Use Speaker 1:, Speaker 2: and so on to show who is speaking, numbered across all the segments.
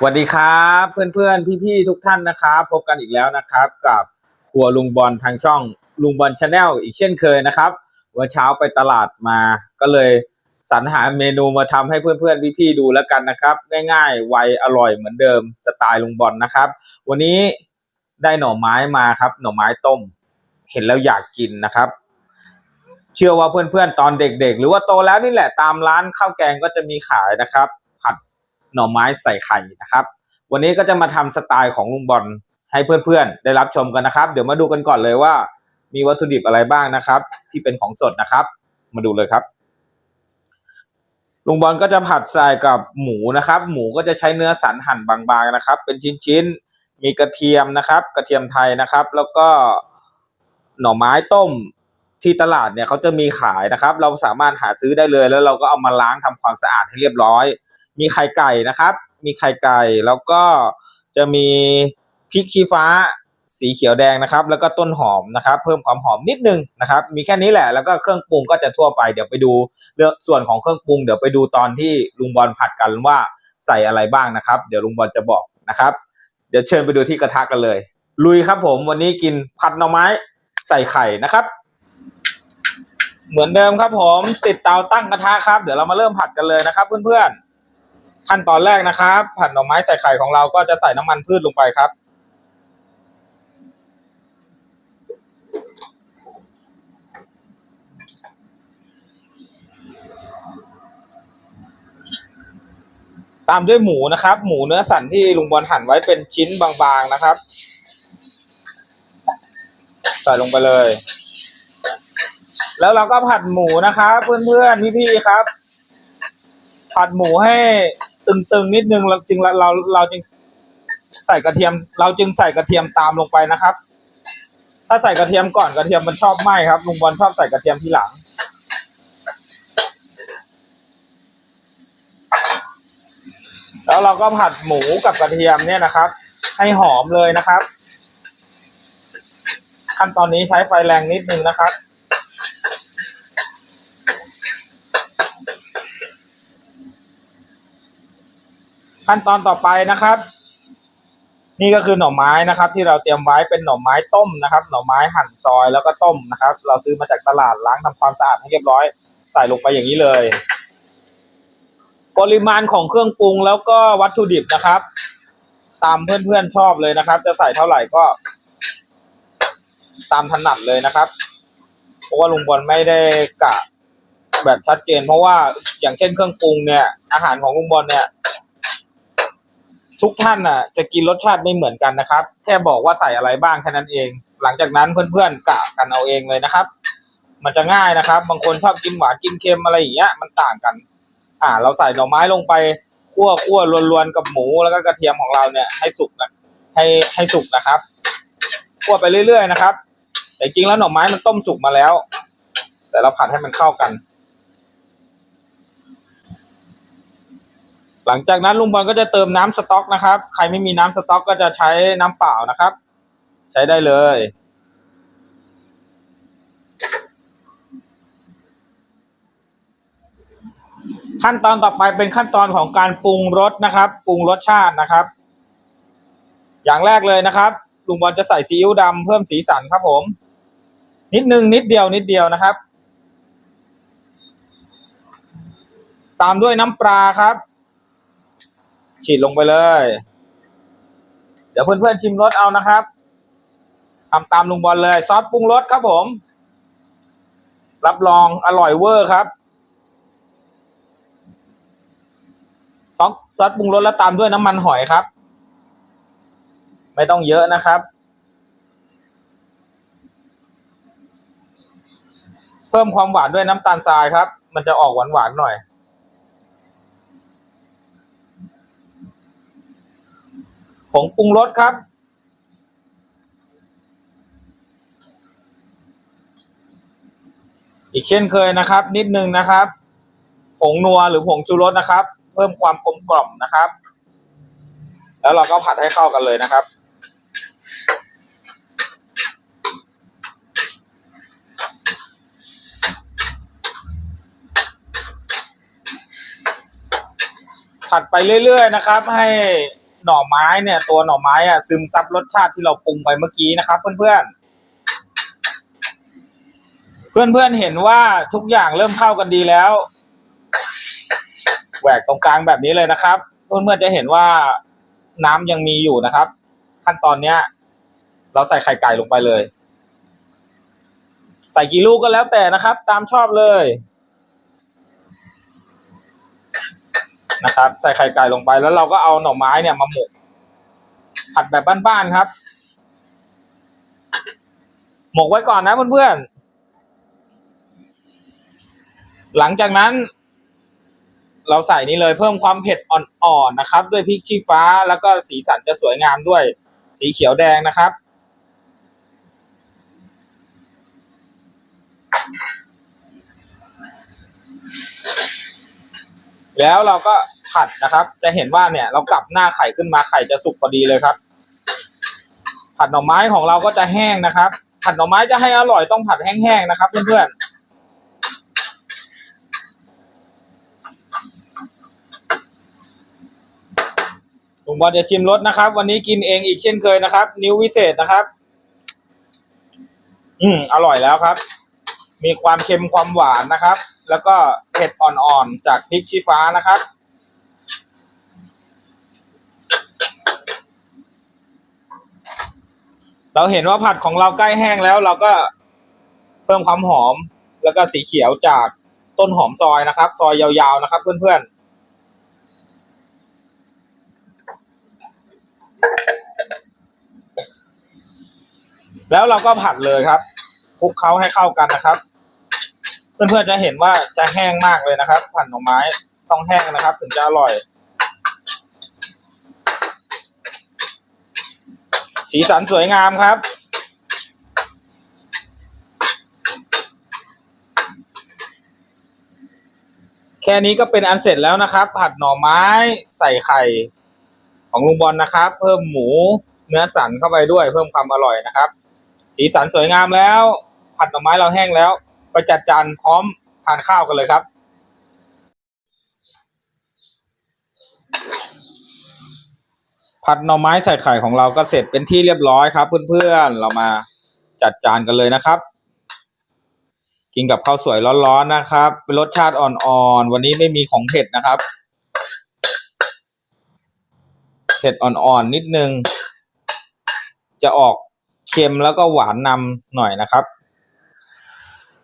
Speaker 1: สวัสดีครับเพื่อนๆพี่ๆทุกท่านนะครับพบกันอีกแล้วนะครับ กับครัวลุงบอลทางช่องลุงบอลชาแนลอีกเช่นเคยนะครับวันเช้าไปตลาดมาก็เลยสรรหาเมนูมาทำให้เพื่อนๆพี่ๆดูแล้วกันนะครับ ง่ายๆไวอร่อยเหมือนเดิมสไตล์ลุงบอลนะครับ วันนี้ได้หน่อไม้มาครับ หน่อไม้ต้ม เห็นแล้วอยากกินนะครับ เชื่อว่าเพื่อนๆตอนเด็กๆ หรือว่าโตแล้วนี่แหละตามร้านข้าวแกงก็จะมีขายนะครับ หน่อไม้ใส่ไข่นะครับ วันนี้ก็จะมาทำสไตล์ของลุงบอลให้เพื่อนๆ ได้รับชมกันนะครับ เดี๋ยวมาดูกันก่อนเลยว่า มีวัตถุดิบอะไรบ้างนะครับ ที่เป็นของสดนะครับ มาดูเลยครับลุงบอลก็จะผัดใส่กับหมูนะครับ หมูก็จะใช้เนื้อสันหั่นบางๆนะครับ เป็นชิ้นๆมีกระเทียมนะครับ กระเทียมไทยนะครับ แล้วก็หน่อไม้ต้มที่ตลาดเนี่ยเขาจะมีขายนะครับ เราสามารถหาซื้อได้เลยแล้วเราก็เอามาล้างทำความสะอาดให้เรียบร้อย มีไข่ไก่นะครับ มีไข่ไก่แล้วก็จะมีพริกชี้ฟ้าสีเขียวแดงนะครับ แล้วก็ต้นหอมนะครับ เพิ่มความหอมนิดนึงนะครับ มีแค่นี้แหละ แล้วก็เครื่องปรุงก็จะทั่วไปเดี๋ยวไปดูเรื่องส่วนของเครื่องปรุง เดี๋ยวไปดูตอนที่ลุงบอลผัดกันว่าใส่อะไรบ้างนะครับ เดี๋ยวลุงบอลจะบอกนะครับ เดี๋ยวเชิญไปดูที่กระทะกันเลย ลุยครับผมวันนี้กินผัดหน่อไม้ใส่ไข่นะครับ เหมือนเดิมครับผมติดเตาตั้งกระทะครับ เดี๋ยวเรามาเริ่มผัดกันเลยนะครับ เพื่อนๆ ขั้นตอนแรกนะครับผัดหน่อไม้ใส่ไข่ของเราก็จะใส่น้ำมันพืชลงไปครับ ตามด้วยหมูนะครับ หมูเนื้อสันที่ลุงบอลหั่นไว้เป็นชิ้นบางๆนะครับ ใส่ลงไปเลย แล้วเราก็ผัดหมูนะครับ เพื่อนๆพี่ๆครับ ผัดหมูให้ ตึงๆนิดนึงเราจึงเราเราจึงใส่กระเทียม เราจึงใส่กระเทียมตามลงไปนะครับ ถ้าใส่กระเทียมก่อนกระเทียมมันชอบไหม้ครับลุงบอลชอบใส่กระเทียมทีหลัง แล้วเราก็ผัดหมูกับกระเทียมเนี่ยนะครับ ให้หอมเลยนะครับ ขั้นตอนนี้ใช้ไฟแรงนิดนึงนะครับ ขั้นตอนต่อไปนะครับ นี่ก็คือหน่อไม้นะครับ ที่เราเตรียมไว้เป็นหน่อไม้ต้มนะครับ หน่อไม้หั่นซอยแล้วก็ต้มนะครับ เราซื้อมาจากตลาดล้างทำความสะอาดให้เรียบร้อย ใส่ลงไปอย่างนี้เลย ปริมาณของเครื่องปรุงแล้วก็วัตถุดิบนะครับ ตามเพื่อนๆชอบเลยนะครับ จะใส่เท่าไหร่ก็ ตามถนัดเลยนะครับเพราะว่าลุงบอลไม่ได้กะแบบชัดเจน เพราะว่าอย่างเช่นเครื่องปรุงเนี่ย อาหารของลุงบอลเนี่ย ทุกท่านน่ะจะกินรสชาติไม่เหมือนกันนะครับ แค่บอกว่าใส่อะไรบ้างแค่นั้นเอง หลังจากนั้นเพื่อนๆกะกันเอาเองเลยนะครับ มันจะง่ายนะครับ บางคนชอบกินหวานกินเค็มอะไรอย่างเงี้ยมันต่างกัน อ่า เราใส่หน่อไม้ลงไปคั่วคั่วรวนๆกับหมูแล้วก็กระเทียมของเราเนี่ยให้สุกนะให้ให้สุกนะครับคั่วไปเรื่อยๆนะครับ แต่จริงแล้วหน่อไม้มันต้มสุกมาแล้ว แต่เราผัดให้มันเข้ากัน หลังจากนั้นลุงบอลก็จะเติมน้ำสต๊อกนะครับ ใครไม่มีน้ำสต๊อกก็จะใช้น้ำเปล่านะครับ ใช้ได้เลย ขั้นตอนต่อไปเป็นขั้นตอนของการปรุงรสนะครับปรุงรสชาตินะครับ อย่างแรกเลยนะครับลุงบอลจะใส่ซีอิ๊วดำเพิ่มสีสันครับผม นิดนึงนิดเดียวนิดเดียวนะครับ ตามด้วยน้ำปลาครับ ฉีดลงไปเลย เดี๋ยวเพื่อนๆชิมรสเอานะครับทำตามลุงบอลเลย ซอสปรุงรสครับผม รับรองอร่อยเวอร์ครับซอสซอสปรุงรสแล้วตามด้วยน้ำมันหอยครับ ไม่ต้องเยอะนะครับ เพิ่มความหวานด้วยน้ำตาลทรายครับ มันจะออกหวานหวานๆหน่อย ผงปรุงรสครับ อีกเช่นเคยนะครับ นิดนึงนะครับ ผงนัวหรือผงชูรสนะครับ เพิ่มความกลมกล่อมนะครับ แล้วเราก็ผัดให้เข้ากันเลยนะครับผัดไปเรื่อย ๆ นะครับ ให้ หน่อไม้เนี่ยตัวหน่อไม้อะซึมซับรสชาติที่เราปรุงไปเมื่อกี้นะครับ เพื่อนๆเพื่อนๆเห็นว่าทุกอย่างเริ่มเข้ากันดีแล้วแหวกตรงกลางแบบนี้เลยนะครับ เพื่อนๆจะเห็นว่าน้ำยังมีอยู่นะครับ ขั้นตอนเนี้ย เราใส่ไข่ไก่ลงไปเลย ใส่กี่ลูกก็แล้วแต่นะครับ ตามชอบเลย นะครับ ใส่ไข่ไก่ลงไปแล้วเราก็เอาหน่อไม้เนี่ยมาหมกผัดแบบบ้านๆครับ หมกไว้ก่อนนะเพื่อนๆหลังจากนั้น เราใส่นี่เลยเพิ่มความเผ็ดอ่อนๆนะครับ ด้วยพริกชี้ฟ้าแล้วก็สีสันจะสวยงามด้วย สีเขียวแดงนะครับ แล้วเราก็ผัดนะครับ จะเห็นว่าเนี่ยเรากลับหน้าไข่ขึ้นมาไข่จะสุกพอดีเลยครับ ผัดหน่อไม้ของเราก็จะแห้งนะครับ ผัดหน่อไม้จะให้อร่อยต้องผัดแห้งๆนะครับ เพื่อนๆลุงบอลจะชิมรสนะครับ วันนี้กินเองอีกเช่นเคยนะครับ นิ้ววิเศษนะครับ อืมอร่อยแล้วครับ มีความเค็มความหวานนะครับ แล้วก็เผ็ดอ่อนๆ จากพริกชี้ฟ้านะครับ เราเห็นว่าผัดของเราใกล้แห้งแล้ว เราก็เพิ่มความหอม แล้วก็สีเขียวจากต้นหอมซอยนะครับ ซอยยาวๆนะครับ เพื่อนๆแล้วเราก็ผัดเลยครับคลุกเคล้าให้เข้ากันนะครับ เพื่อนๆจะเห็นว่าจะแห้งมากเลยนะครับผัดหน่อไม้ต้องแห้งนะครับ ถึงจะอร่อย สีสันสวยงามครับ แค่นี้ก็เป็นอันเสร็จแล้วนะครับ ผัดหน่อไม้ใส่ไข่ของลุงบอลนะครับ เพิ่มหมูเนื้อสันเข้าไปด้วยเพิ่มความอร่อยนะครับ สีสันสวยงามแล้ว ผัดหน่อไม้เราแห้งแล้ว ไปจัดจานพร้อมทานข้าวกันเลยครับ ผัดหน่อไม้ใส่ไข่ของเราก็เสร็จเป็นที่เรียบร้อยครับ เพื่อนๆเรามาจัดจานกันเลยนะครับ กินกับข้าวสวยร้อนๆนะครับเป็นรสชาติอ่อนๆวันนี้ไม่มีของเผ็ดนะครับเผ็ดอ่อนๆนิดนึง จะออกเค็มแล้วก็หวานนำหน่อยนะครับ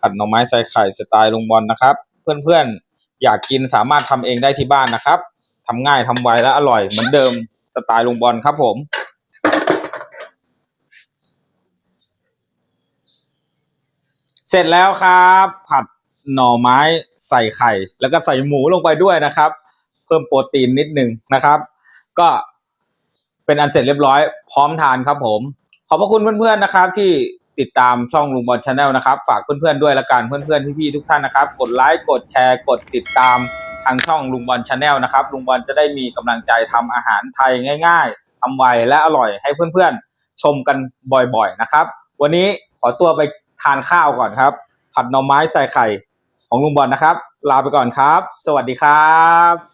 Speaker 1: ผัดหน่อไม้ใส่ไข่สไตล์ลุงบอลนะครับ เพื่อนๆอยากกินสามารถทำเองได้ที่บ้านนะครับทำง่ายทำไวและอร่อยเหมือนเดิมสไตล์ลุงบอลครับผมเสร็จแล้วครับ ผัดหน่อไม้ใส่ไข่ แล้วก็ใส่หมูลงไปด้วยนะครับ เพิ่มโปรตีนนิดนึงนะครับ ก็เป็นอันเสร็จเรียบร้อยพร้อมทานครับผม ขอบพระคุณเพื่อนๆนะครับที่ ติดตามช่องลุงบอลชาแนลนะครับ ฝากเพื่อนๆด้วยละกันเพื่อนๆพี่ๆทุกท่านนะครับ กดไลค์กดแชร์กดติดตามทางช่องลุงบอลชาแนลนะครับลุงบอลจะได้มีกำลังใจทำอาหารไทยง่ายๆทำไวและอร่อยให้เพื่อนๆ ชมกันบ่อยๆนะครับ วันนี้ขอตัวไปทานข้าวก่อนครับ ผัดหน่อไม้ใส่ไข่ของลุงบอลนะครับ ลาไปก่อนครับ สวัสดีครับ